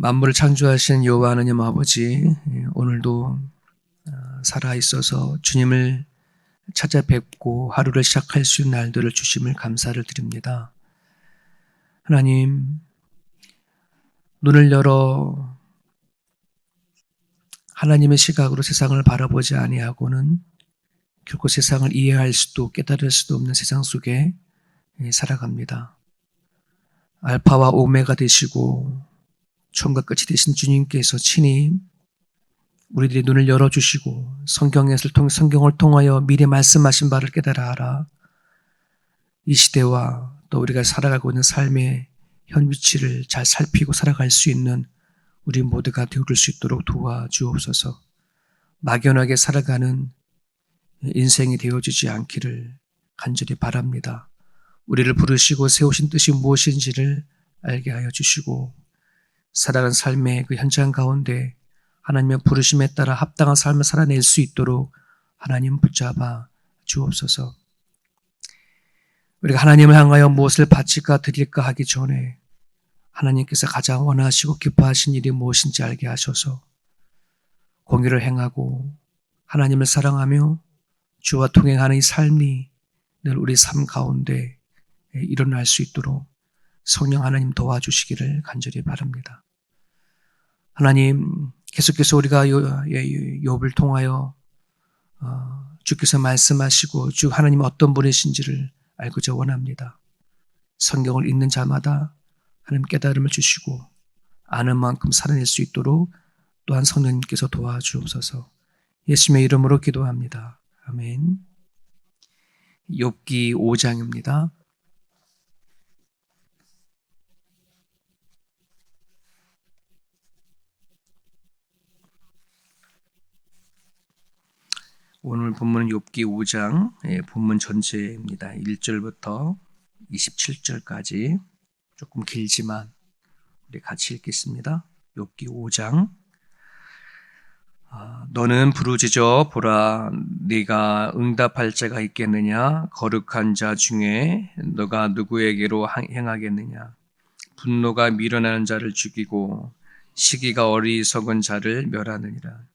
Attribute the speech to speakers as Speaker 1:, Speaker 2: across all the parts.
Speaker 1: 만물을 창조하신 여호와 하나님 아버지 예, 오늘도 어, 살아 있어서 주님을 찾아뵙고 하루를 시작할 수 있는 날들을 주심을 감사를 드립니다. 하나님 눈을 열어 하나님의 시각으로 세상을 바라보지 아니하고는 결코 세상을 이해할 수도 깨달을 수도 없는 세상 속에 예, 살아갑니다. 알파와 오메가 되시고 처음과 끝이 되신 주님께서 친히 우리들의 눈을 열어주시고 성경에서 통 성경을 통하여 미리 말씀하신 바를 깨달아 알아 이 시대와 또 우리가 살아가고 있는 삶의 현 위치를 잘 살피고 살아갈 수 있는 우리 모두가 되어줄 수 있도록 도와주옵소서. 막연하게 살아가는 인생이 되어지지 않기를 간절히 바랍니다. 우리를 부르시고 세우신 뜻이 무엇인지를 알게 하여 주시고 살아가는 삶의 그 현장 가운데 하나님의 부르심에 따라 합당한 삶을 살아낼 수 있도록 하나님 붙잡아 주옵소서. 우리가 하나님을 향하여 무엇을 바칠까 드릴까 하기 전에 하나님께서 가장 원하시고 기뻐하신 일이 무엇인지 알게 하셔서 공의를 행하고 하나님을 사랑하며 주와 동행하는 이 삶이 늘 우리 삶 가운데 일어날 수 있도록 성령 하나님 도와주시기를 간절히 바랍니다. 하나님 계속해서 우리가 욥을 통하여 어, 주께서 말씀하시고 주 하나님 어떤 분이신지를 알고자 원합니다. 성경을 읽는 자마다 하나님 깨달음을 주시고 아는 만큼 살아낼 수 있도록 또한 성령님께서 도와주옵소서. 예수님의 이름으로 기도합니다. 아멘. 욥기 5장입니다. 오늘 본문은 욥기 5장 예, 본문 전체입니다. 1절부터 27절까지 조금 길지만 우리 같이 읽겠습니다. 욥기 5장 아, 너는 부르짖어 보라 네가 응답할 자가 있겠느냐 거룩한 자 중에 너가 누구에게로 행하겠느냐 분노가 밀어나는 자를 죽이고 시기가 어리석은 자를 멸하느니라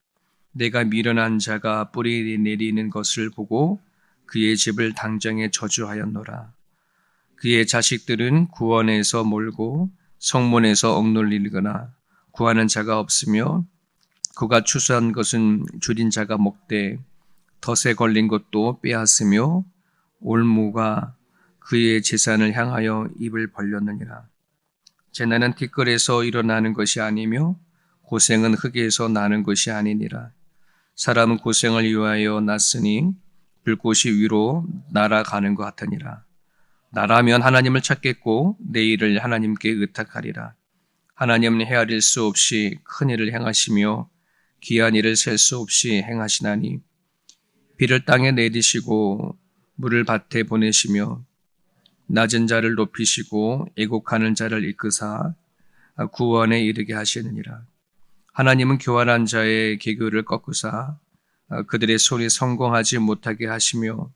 Speaker 1: 내가 미련한 자가 뿌리 내리는 것을 보고 그의 집을 당장에 저주하였노라. 그의 자식들은 구원에서 몰고 성문에서 억눌리거나 구하는 자가 없으며 그가 추수한 것은 줄인 자가 먹되 덫에 걸린 것도 빼앗으며 올무가 그의 재산을 향하여 입을 벌렸느니라. 재난은 티끌에서 일어나는 것이 아니며 고생은 흙에서 나는 것이 아니니라. 사람은 고생을 위하여 났으니 불꽃이 위로 날아가는 것 같으니라. 나라면 하나님을 찾겠고 내일을 하나님께 의탁하리라. 하나님은 헤아릴 수 없이 큰 일을 행하시며 귀한 일을 셀 수 없이 행하시나니 비를 땅에 내리시고 물을 밭에 보내시며 낮은 자를 높이시고 애곡하는 자를 이끄사 구원에 이르게 하시느니라. 하나님은 교활한 자의 개교를 꺾으사 어, 그들의 손이 성공하지 못하게 하시며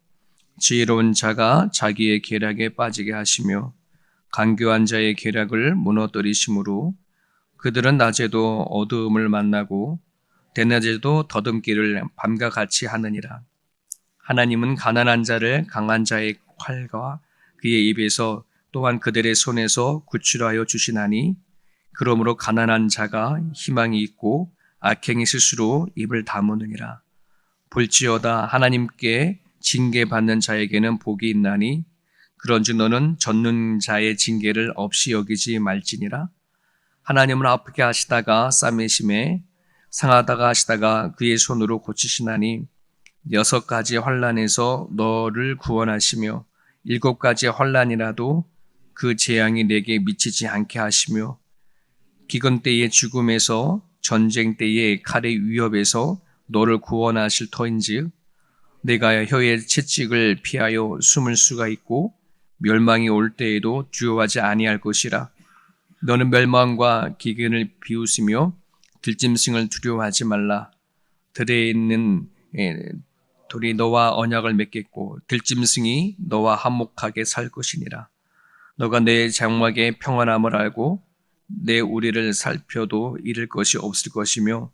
Speaker 1: 지혜로운 자가 자기의 계략에 빠지게 하시며 간교한 자의 계략을 무너뜨리심으로 그들은 낮에도 어두움을 만나고 대낮에도 더듬기를 밤과 같이 하느니라. 하나님은 가난한 자를 강한 자의 활과 그의 입에서 또한 그들의 손에서 구출하여 주시나니 그러므로 가난한 자가 희망이 있고 악행이 스스로 입을 다무느니라. 볼지어다 하나님께 징계받는 자에게는 복이 있나니 그런즉 너는 젖는 자의 징계를 없이 여기지 말지니라. 하나님은 아프게 하시다가 싸매심에 상하다가 하시다가 그의 손으로 고치시나니 여섯 가지 환란에서 너를 구원하시며 일곱 가지 환란이라도 그 재앙이 내게 미치지 않게 하시며 기근 때의 죽음에서 전쟁 때의 칼의 위협에서 너를 구원하실 터인즉 내가 혀의 채찍을 피하여 숨을 수가 있고 멸망이 올 때에도 두려워하지 아니할 것이라. 너는 멸망과 기근을 비웃으며 들짐승을 두려워하지 말라. 들에 있는 예, 돌이 너와 언약을 맺겠고 들짐승이 너와 한목하게 살 것이니라. 너가 내 장막의 평안함을 알고 내 우리를 살펴도 잃을 것이 없을 것이며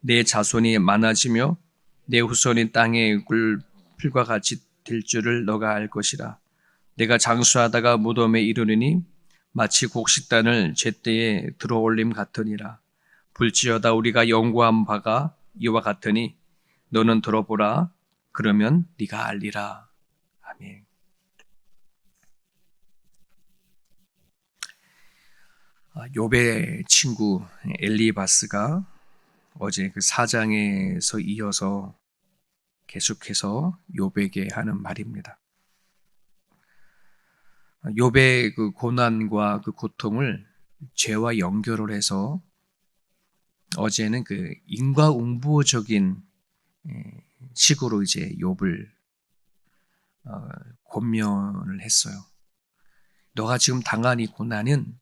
Speaker 1: 내 자손이 많아지며 내 후손이 땅의 꿀풀과 같이 될 줄을 너가 알 것이라. 내가 장수하다가 무덤에 이르르니 마치 곡식단을 제때에 들어올림 같으니라. 불지어다 우리가 연구한 바가 이와 같으니 너는 들어보라. 그러면 네가 알리라. 아멘. 아, 욥의 친구 엘리바스가 어제 그 사장에서 이어서 계속해서 욥에게 하는 말입니다. 욥의 그 고난과 그 고통을 죄와 연결을 해서 어제는 그 인과응보적인 예, 식으로 이제 욥을 어, 권면을 했어요. 너가 지금 당한 이 고난은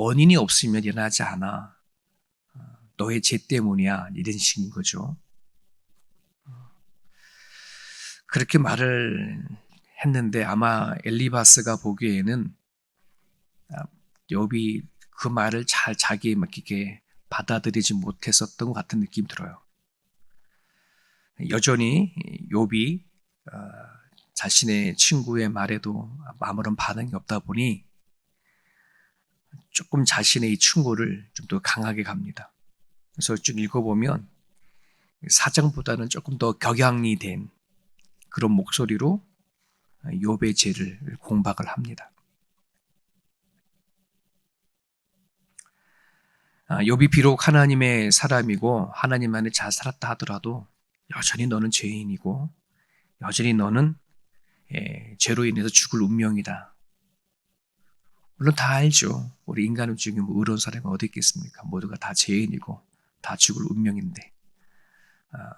Speaker 1: 원인이 없으면 일어나지 않아. 어, 너의 죄 때문이야. 이런 식인 거죠. 그렇게 말을 했는데 아마 엘리바스가 보기에는 욥이 그 말을 잘 자기에 맡기게 받아들이지 못했었던 것 같은 느낌 들어요. 여전히 욥이 어, 자신의 친구의 말에도 아무런 반응이 없다 보니 조금 자신의 이 충고를 좀 더 강하게 갑니다. 그래서 쭉 읽어보면 사장보다는 조금 더 격양이 된 그런 목소리로 욥의 죄를 공박을 합니다. 아, 욥이 비록 하나님의 사람이고 하나님 안에 잘 살았다 하더라도 여전히 너는 죄인이고 여전히 너는 예, 죄로 인해서 죽을 운명이다. 물론 다 알죠. 우리 인간 중에 뭐 의로운 사람이 어디 있겠습니까? 모두가 다 죄인이고 다 죽을 운명인데 아,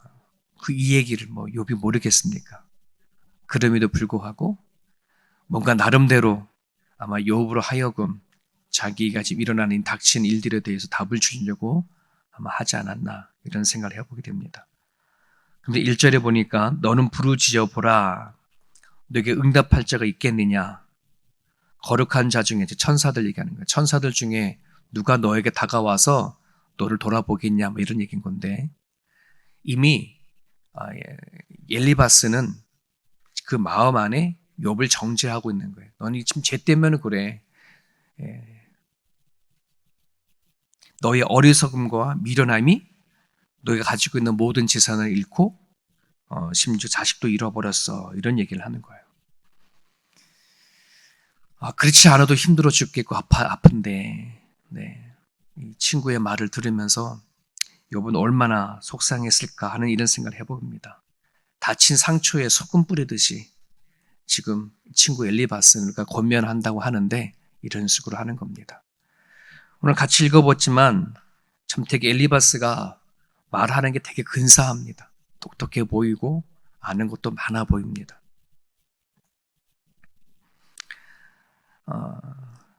Speaker 1: 그이 얘기를 뭐 욥이 모르겠습니까? 그럼에도 불구하고 뭔가 나름대로 아마 욥으로 하여금 자기가 지금 일어나는 닥친 일들에 대해서 답을 주려고 아마 하지 않았나 이런 생각을 해보게 됩니다. 근데 1절에 보니까 너는 부르짖어 보라 너에게 응답할 자가 있겠느냐 거룩한 자 중에 천사들 얘기하는 거예요. 천사들 중에 누가 너에게 다가와서 너를 돌아보겠냐 뭐 이런 얘기인 건데 이미 아, 예, 엘리바스는 그 마음 안에 욥을 정죄하고 있는 거예요. 너는 지금 죄 때문에 그래. 예. 너의 어리석음과 미련함이 너희가 가지고 있는 모든 재산을 잃고 어, 심지어 자식도 잃어버렸어. 이런 얘기를 하는 거예요. 아, 그렇지 않아도 힘들어 죽겠고 아파, 아픈데 네. 이 친구의 말을 들으면서 욥은 얼마나 속상했을까 하는 이런 생각을 해봅니다. 다친 상처에 소금 뿌리듯이 지금 친구 엘리바스가 권면한다고 하는데 이런 식으로 하는 겁니다. 오늘 같이 읽어봤지만 참 되게 엘리바스가 말하는 게 되게 근사합니다. 똑똑해 보이고 아는 것도 많아 보입니다.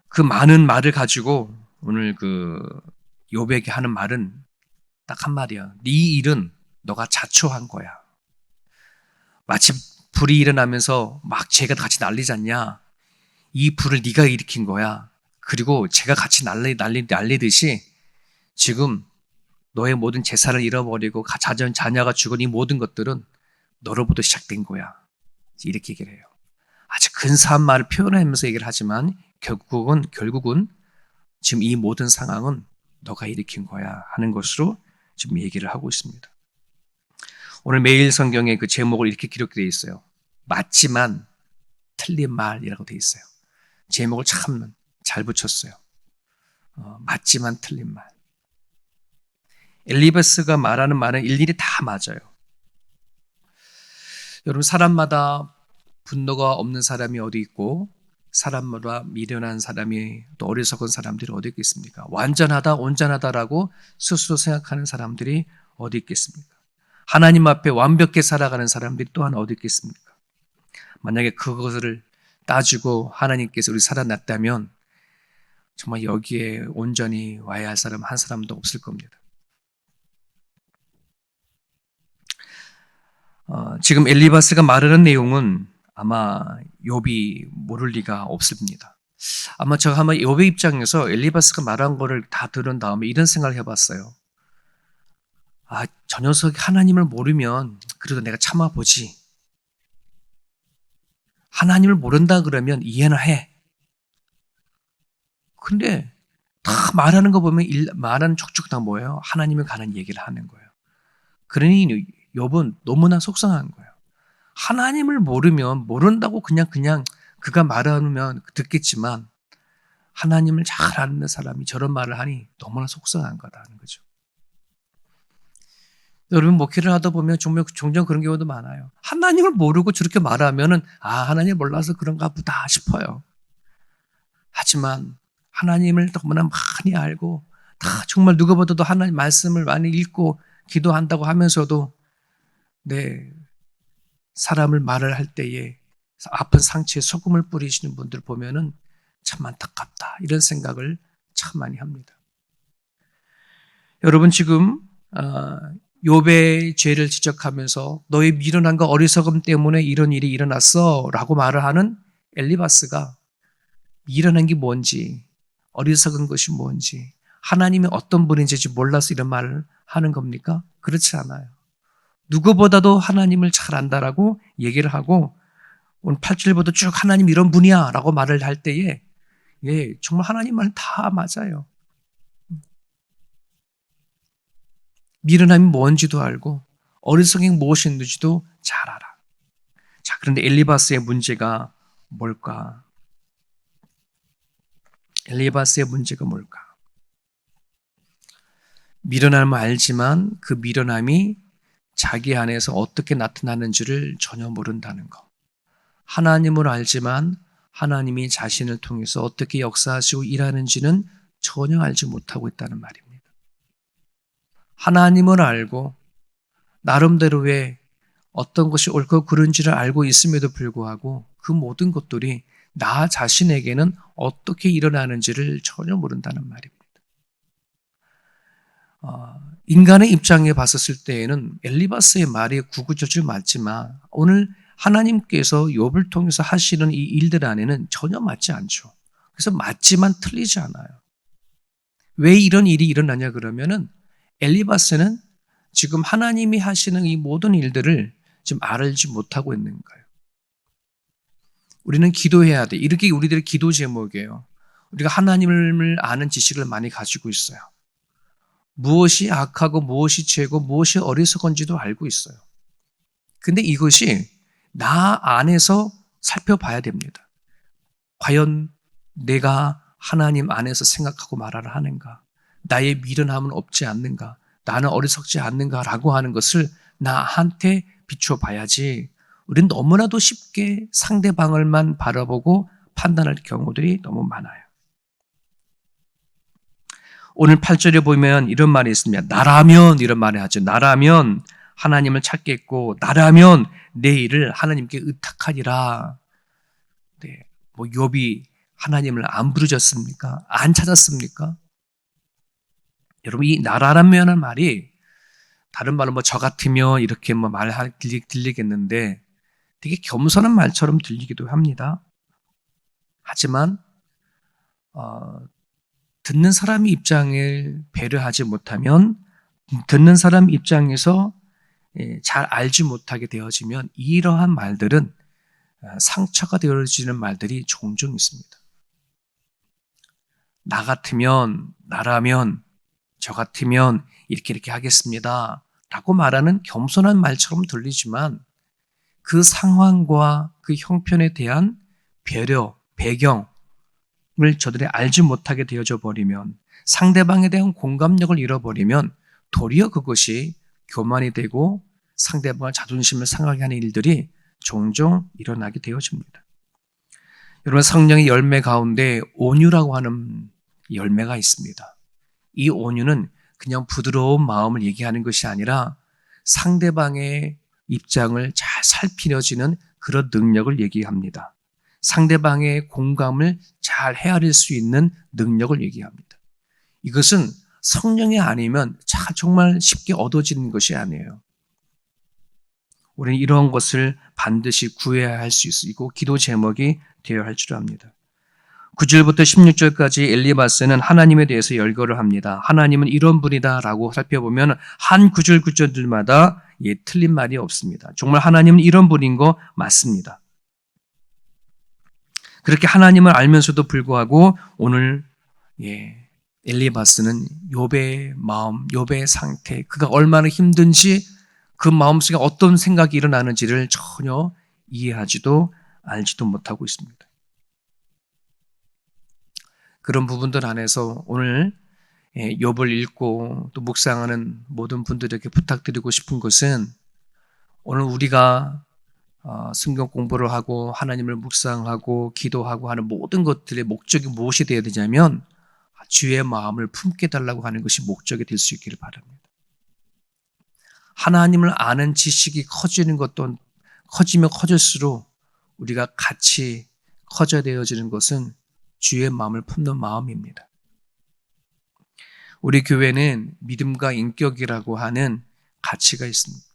Speaker 1: 그 많은 말을 가지고 오늘 그 요백이 하는 말은 딱 한 말이야. 네 일은 너가 자초한 거야. 마치 불이 일어나면서 막 죄가 같이 날리지 않냐? 이 불을 네가 일으킨 거야. 그리고 제가 같이 날리, 날리, 날리듯이 지금 너의 모든 재산을 잃어버리고 자전 자녀가 죽은 이 모든 것들은 너로부터 시작된 거야. 이렇게 얘기를 해요. 근사한 말을 표현하면서 얘기를 하지만 결국은 결국은 지금 이 모든 상황은 너가 일으킨 거야 하는 것으로 지금 얘기를 하고 있습니다. 오늘 매일 성경에 그 제목을 이렇게 기록되어 있어요. 맞지만 틀린 말이라고 되어 있어요. 제목을 참 잘 붙였어요. 어, 맞지만 틀린 말. 엘리베스가 말하는 말은 일일이 다 맞아요. 여러분 사람마다 분노가 없는 사람이 어디 있고 사람마다 미련한 사람이 또 어리석은 사람들이 어디 있겠습니까? 완전하다 온전하다라고 스스로 생각하는 사람들이 어디 있겠습니까? 하나님 앞에 완벽히 살아가는 사람들이 또한 어디 있겠습니까? 만약에 그것을 따지고 하나님께서 우리 살아났다면 정말 여기에 온전히 와야 할 사람 한 사람도 없을 겁니다. 어, 지금 엘리바스가 말하는 내용은 아마 욥이 모를 리가 없습니다. 아마 제가 한번 요배 입장에서 엘리바스가 말한 거를 다 들은 다음에 이런 생각을 해봤어요. 아, 저 녀석이 하나님을 모르면 그래도 내가 참아보지. 하나님을 모른다 그러면 이해는 해. 근데 다 말하는 거 보면 일, 말하는 촉촉 다 뭐예요? 하나님에 관한 얘기를 하는 거예요. 그러니 욥은 너무나 속상한 거예요. 하나님을 모르면 모른다고 그냥 그냥 그가 말하면 듣겠지만 하나님을 잘 아는 사람이 저런 말을 하니 너무나 속상한 거다는 거죠. 여러분 목회를 하다 보면 종종, 종종 그런 경우도 많아요. 하나님을 모르고 저렇게 말하면은 아 하나님 몰라서 그런가 보다 싶어요. 하지만 하나님을 너무나 많이 알고 다 정말 누구보다도 하나님 말씀을 많이 읽고 기도한다고 하면서도 네 사람을 말을 할 때에 아픈 상처에 소금을 뿌리시는 분들 보면은 참 안타깝다 이런 생각을 참 많이 합니다. 여러분 지금 어, 욥의 죄를 지적하면서 너의 미련함과 어리석음 때문에 이런 일이 일어났어라고 말을 하는 엘리바스가 미련한 게 뭔지 어리석은 것이 뭔지 하나님이 어떤 분인지 몰라서 이런 말을 하는 겁니까? 그렇지 않아요. 누구보다도 하나님을 잘 안다라고 얘기를 하고 오늘 8절부터 쭉 하나님 이런 분이야 라고 말을 할 때에 예, 정말 하나님 말 다 맞아요. 미련함이 뭔지도 알고 어리석이 무엇인지도 잘 알아. 자, 그런데 엘리바스의 문제가 뭘까? 엘리바스의 문제가 뭘까? 미련함을 알지만 그 미련함이 자기 안에서 어떻게 나타나는지를 전혀 모른다는 것. 하나님을 알지만 하나님이 자신을 통해서 어떻게 역사하시고 일하는지는 전혀 알지 못하고 있다는 말입니다. 하나님을 알고 나름대로의 어떤 것이 옳고 그른지를 알고 있음에도 불구하고 그 모든 것들이 나 자신에게는 어떻게 일어나는지를 전혀 모른다는 말입니다. 어, 인간의 입장에 봤었을 때에는 엘리바스의 말이 구구절절 맞지만 오늘 하나님께서 욥을 통해서 하시는 이 일들 안에는 전혀 맞지 않죠. 그래서 맞지만 틀리지 않아요. 왜 이런 일이 일어나냐 그러면은 엘리바스는 지금 하나님이 하시는 이 모든 일들을 지금 알지 못하고 있는 거예요. 우리는 기도해야 돼. 이렇게 우리들의 기도 제목이에요. 우리가 하나님을 아는 지식을 많이 가지고 있어요. 무엇이 악하고 무엇이 죄고 무엇이 어리석은지도 알고 있어요. 근데 이것이 나 안에서 살펴봐야 됩니다. 과연 내가 하나님 안에서 생각하고 말하를 하는가? 나의 미련함은 없지 않는가? 나는 어리석지 않는가 라고 하는 것을 나한테 비춰봐야지 우리는 너무나도 쉽게 상대방을만 바라보고 판단할 경우들이 너무 많아요. 오늘 8절에 보면 이런 말이 있습니다. 나라면 이런 말이 하죠. 나라면 하나님을 찾겠고 나라면 내 일을 하나님께 의탁하리라. 네. 뭐 욥이 하나님을 안 부르셨습니까? 안 찾았습니까? 여러분 이 나라라면은 말이 다른 말로 뭐 저 같으면 이렇게 뭐 말할 들리, 겠는데 되게 겸손한 말처럼 들리기도 합니다. 하지만 어, 듣는 사람 입장을 배려하지 못하면 듣는 사람 입장에서 예, 잘 알지 못하게 되어지면 이러한 말들은 어, 상처가 되어지는 말들이 종종 있습니다. 나 같으면, 나라면, 저 같으면 이렇게 이렇게 하겠습니다. 라고 말하는 겸손한 말처럼 들리지만 그 상황과 그 형편에 대한 배려, 배경 을 저들이 알지 못하게 되어져 버리면 상대방에 대한 공감력을 잃어버리면 도리어 그것이 교만이 되고 상대방의 자존심을 상하게 하는 일들이 종종 일어나게 되어집니다. 여러분 성령의 열매 가운데 온유라고 하는 열매가 있습니다. 이 온유는 그냥 부드러운 마음을 얘기하는 것이 아니라 상대방의 입장을 잘 살피려지는 그런 능력을 얘기합니다. 상대방의 공감을 잘 헤아릴 수 있는 능력을 얘기합니다. 이것은 성령이 아니면 정말 쉽게 얻어지는 것이 아니에요. 우리는 이러한 것을 반드시 구해야 할 수 있고 기도 제목이 되어야 할 줄 압니다. 9절부터 16절까지 엘리바스는 하나님에 대해서 열거를 합니다. 하나님은 이런 분이다라고 살펴보면 한 구절 구절들마다 예, 틀린 말이 없습니다. 정말 하나님은 이런 분인 거 맞습니다. 그렇게 하나님을 알면서도 불구하고 오늘 예, 엘리바스는 욥의 마음, 욥의 상태, 그가 얼마나 힘든지 그 마음속에 어떤 생각이 일어나는지를 전혀 이해하지도 알지도 못하고 있습니다. 그런 부분들 안에서 오늘 예, 욥을 읽고 또 묵상하는 모든 분들에게 부탁드리고 싶은 것은 오늘 우리가 어, 성경 공부를 하고 하나님을 묵상하고 기도하고 하는 모든 것들의 목적이 무엇이 되어야 되냐면 주의 마음을 품게 달라고 하는 것이 목적이 될 수 있기를 바랍니다. 하나님을 아는 지식이 커지는 것도 커지면 커질수록 우리가 같이 커져 되어지는 것은 주의 마음을 품는 마음입니다. 우리 교회는 믿음과 인격이라고 하는 가치가 있습니다.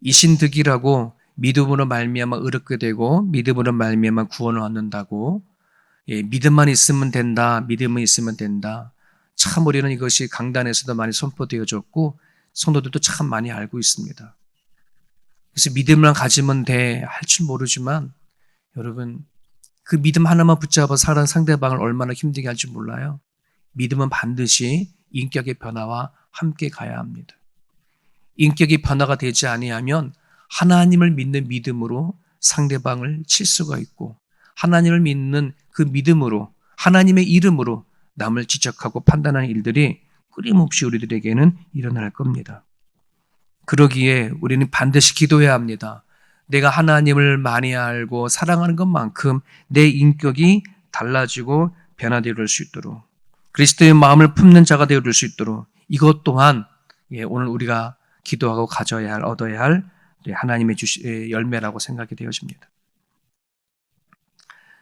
Speaker 1: 이신득이라고 믿음으로 말미암아 의롭게 되고 믿음으로 말미암아 구원을 얻는다고 예, 믿음만 있으면 된다. 믿음은 있으면 된다. 참 우리는 이것이 강단에서도 많이 선포되어졌고 성도들도 참 많이 알고 있습니다. 그래서 믿음만 가지면 돼 할 줄 모르지만 여러분 그 믿음 하나만 붙잡아 사는 상대방을 얼마나 힘들게 할지 몰라요. 믿음은 반드시 인격의 변화와 함께 가야 합니다. 인격이 변화가 되지 아니하면 하나님을 믿는 믿음으로 상대방을 칠 수가 있고 하나님을 믿는 그 믿음으로 하나님의 이름으로 남을 지적하고 판단하는 일들이 끊임없이 우리들에게는 일어날 겁니다. 그러기에 우리는 반드시 기도해야 합니다. 내가 하나님을 많이 알고 사랑하는 것만큼 내 인격이 달라지고 변화되어 수 있도록 그리스도의 마음을 품는 자가 되어 수 있도록 이것 또한 예, 오늘 우리가 기도하고 가져야 할 얻어야 할 하나님의 주시, 열매라고 생각이 되어집니다.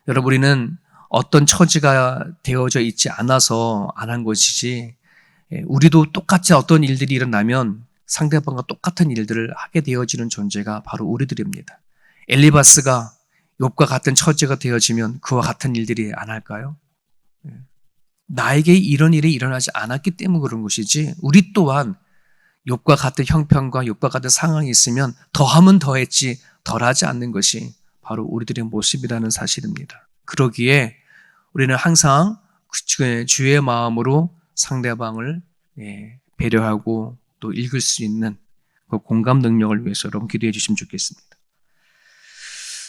Speaker 1: 여러분 우리는 어떤 처지가 되어져 있지 않아서 안 한 것이지 예, 우리도 똑같이 어떤 일들이 일어나면 상대방과 똑같은 일들을 하게 되어지는 존재가 바로 우리들입니다. 엘리바스가 욥과 같은 처지가 되어지면 그와 같은 일들이 안 할까요? 예. 나에게 이런 일이 일어나지 않았기 때문에 그런 것이지 우리 또한 욥과 같은 형편과 욥과 같은 상황이 있으면 더하면 더했지 덜하지 않는 것이 바로 우리들의 모습이라는 사실입니다. 그러기에 우리는 항상 그 주의 마음으로 상대방을 예, 배려하고 또 읽을 수 있는 그 공감 능력을 위해서 여러분 기도해 주시면 좋겠습니다.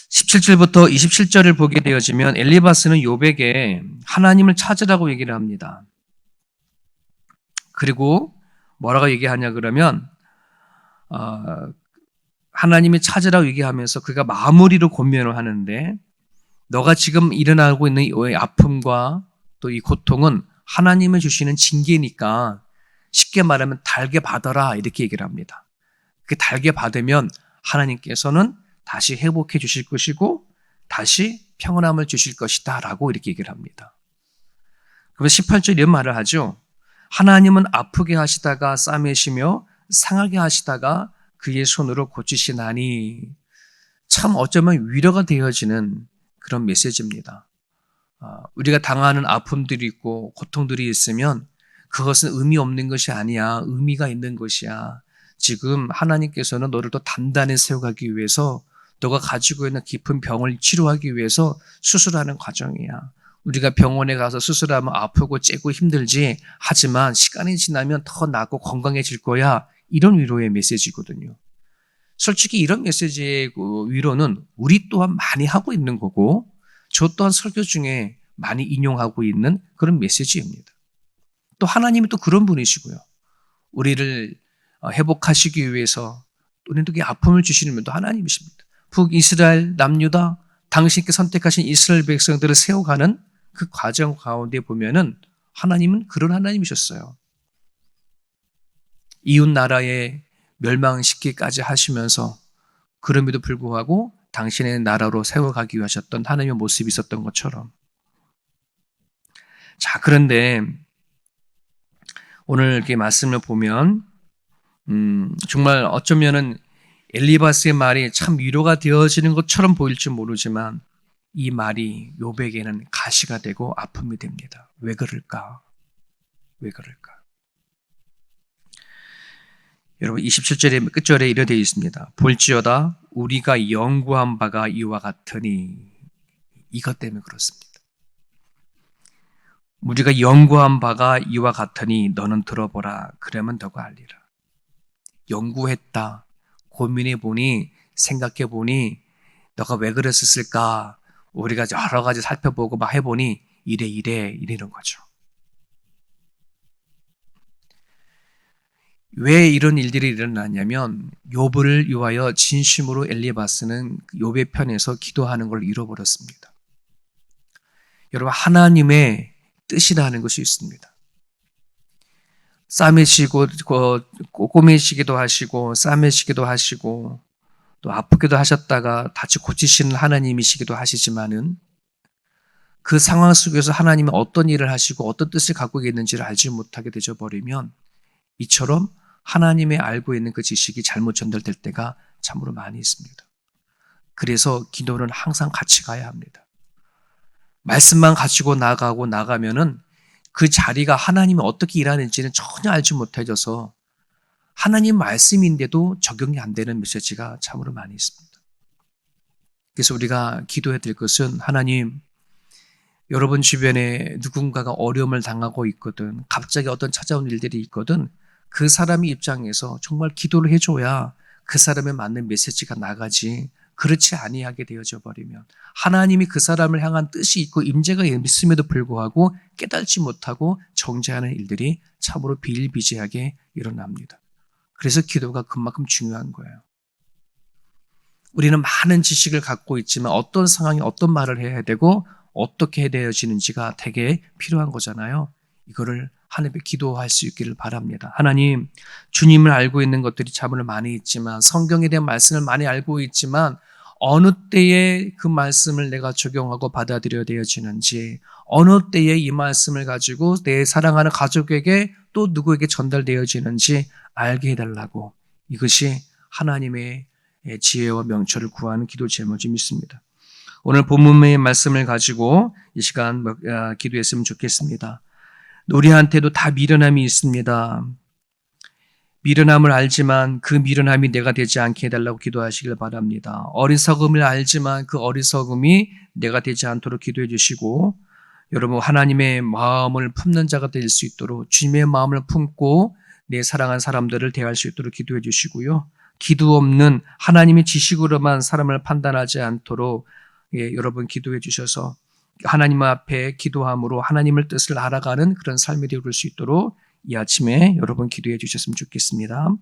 Speaker 1: 17절부터 27절을 보게 되어지면 엘리바스는 요백에 하나님을 찾으라고 얘기를 합니다. 그리고 뭐라고 얘기하냐 그러면 어, 하나님이 찾으라고 얘기하면서 그가 마무리로 권면을 하는데 너가 지금 일어나고 있는 이 아픔과 또 이 고통은 하나님을 주시는 징계니까 쉽게 말하면 달게 받아라 이렇게 얘기를 합니다. 그 달게 받으면 하나님께서는 다시 회복해 주실 것이고 다시 평안함을 주실 것이다 라고 이렇게 얘기를 합니다. 그래서 18절 이런 말을 하죠. 하나님은 아프게 하시다가 싸매시며 상하게 하시다가 그의 손으로 고치시나니 참 어쩌면 위로가 되어지는 그런 메시지입니다. 아, 우리가 당하는 아픔들이 있고 고통들이 있으면 그것은 의미 없는 것이 아니야. 의미가 있는 것이야. 지금 하나님께서는 너를 더 단단히 세워가기 위해서 너가 가지고 있는 깊은 병을 치료하기 위해서 수술하는 과정이야. 우리가 병원에 가서 수술하면 아프고 째고 힘들지. 하지만 시간이 지나면 더 낫고 건강해질 거야. 이런 위로의 메시지거든요. 솔직히 이런 메시지의 그 위로는 우리 또한 많이 하고 있는 거고, 저 또한 설교 중에 많이 인용하고 있는 그런 메시지입니다. 또 하나님이 또 그런 분이시고요. 우리를 어, 회복하시기 위해서 우리에게 아픔을 주시는 분도 하나님이십니다. 북이스라엘 남유다 당신께 선택하신 이스라엘 백성들을 세워가는 그 과정 가운데 보면은 하나님은 그런 하나님이셨어요. 이웃 나라에 멸망시키기까지 하시면서 그럼에도 불구하고 당신의 나라로 세워가기 위하셨던 하나님의 모습이 있었던 것처럼. 자, 그런데 오늘 이렇게 말씀을 보면 음, 정말 어쩌면은 엘리바스의 말이 참 위로가 되어지는 것처럼 보일지 모르지만 이 말이 요백에는 가시가 되고 아픔이 됩니다. 왜 그럴까? 왜 그럴까? 여러분 27절의 끝절에 이래 되어 있습니다. 볼지어다 우리가 연구한 바가 이와 같으니 이것 때문에 그렇습니다. 우리가 연구한 바가 이와 같으니 너는 들어보라. 그러면 너가 알리라. 연구했다. 고민해 보니 생각해 보니 너가 왜 그랬었을까? 우리가 여러 가지 살펴보고 막 해보니 이래 이래 이러는 거죠. 왜 이런 일들이 일어났냐면 욥을 위하여 진심으로 엘리바스는 욥의 편에서 기도하는 걸 잃어버렸습니다. 여러분 하나님의 뜻이라는 것이 있습니다. 싸매시고 꼬매시기도 하시고 싸매시기도 하시고 또 아프기도 하셨다가 다시 고치시는 하나님이시기도 하시지만은 그 상황 속에서 하나님이 어떤 일을 하시고 어떤 뜻을 갖고 있는지를 알지 못하게 되져 버리면 이처럼 하나님의 알고 있는 그 지식이 잘못 전달될 때가 참으로 많이 있습니다. 그래서 기도는 항상 같이 가야 합니다. 말씀만 가지고 나가고 나가면은 그 자리가 하나님이 어떻게 일하는지는 전혀 알지 못해져서 하나님 말씀인데도 적용이 안 되는 메시지가 참으로 많이 있습니다. 그래서 우리가 기도해야 될 것은 하나님, 여러분 주변에 누군가가 어려움을 당하고 있거든, 갑자기 어떤 찾아온 일들이 있거든, 그 사람의 입장에서 정말 기도를 해줘야 그 사람에 맞는 메시지가 나가지 그렇지 아니하게 되어져 버리면 하나님이 그 사람을 향한 뜻이 있고 임재가 있음에도 불구하고 깨닫지 못하고 정죄하는 일들이 참으로 비일비재하게 일어납니다. 그래서 기도가 그만큼 중요한 거예요. 우리는 많은 지식을 갖고 있지만 어떤 상황에 어떤 말을 해야 되고 어떻게 되어지는지가 되게 필요한 거잖아요. 이거를 하나님께 기도할 수 있기를 바랍니다. 하나님, 주님을 알고 있는 것들이 참으로 많이 있지만 성경에 대한 말씀을 많이 알고 있지만 어느 때에 그 말씀을 내가 적용하고 받아들여야 되어지는지 어느 때에 이 말씀을 가지고 내 사랑하는 가족에게 또 누구에게 전달되어지는지 알게 해달라고 이것이 하나님의 지혜와 명철을 구하는 기도 제목이 믿습니다. 오늘 본문의 말씀을 가지고 이 시간 아, 기도했으면 좋겠습니다. 우리한테도 다 미련함이 있습니다. 미련함을 알지만 그 미련함이 내가 되지 않게 해달라고 기도하시길 바랍니다. 어리석음을 알지만 그 어리석음이 내가 되지 않도록 기도해 주시고 여러분 하나님의 마음을 품는 자가 될 수 있도록 주님의 마음을 품고 내 사랑한 사람들을 대할 수 있도록 기도해 주시고요. 기도 없는 하나님의 지식으로만 사람을 판단하지 않도록 예, 여러분 기도해 주셔서 하나님 앞에 기도함으로 하나님을 뜻을 알아가는 그런 삶이 되을 수 있도록 이 아침에 여러분 기도해 주셨으면 좋겠습니다.